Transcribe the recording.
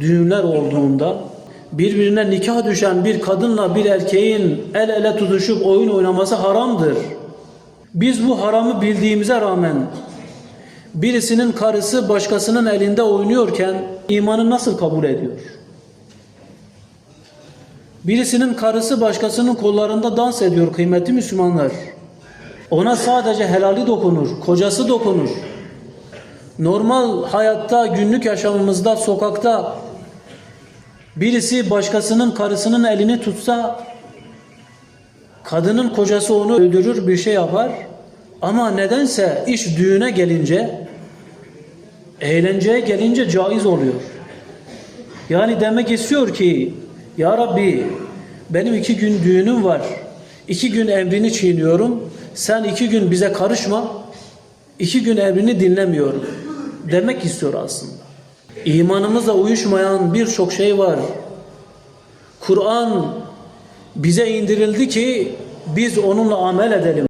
düğünler olduğunda birbirine nikah düşen bir kadınla bir erkeğin el ele tutuşup oyun oynaması haramdır. Biz bu haramı bildiğimize rağmen birisinin karısı başkasının elinde oynuyorken imanı nasıl kabul ediyor? Birisinin karısı başkasının kollarında dans ediyor kıymetli Müslümanlar. Ona sadece helali dokunur, kocası dokunur. Normal hayatta, günlük yaşamımızda, sokakta birisi başkasının karısının elini tutsa kadının kocası onu öldürür, bir şey yapar. Ama nedense iş düğüne gelince, eğlenceye gelince caiz oluyor. Yani demek istiyor ki Ya Rabbi benim iki gün düğünüm var. iki gün emrini çiğniyorum. Sen iki gün bize karışma. iki gün emrini dinlemiyorum. Demek istiyor aslında. İmanımızla uyuşmayan birçok şey var. Kur'an bize indirildi ki biz onunla amel edelim.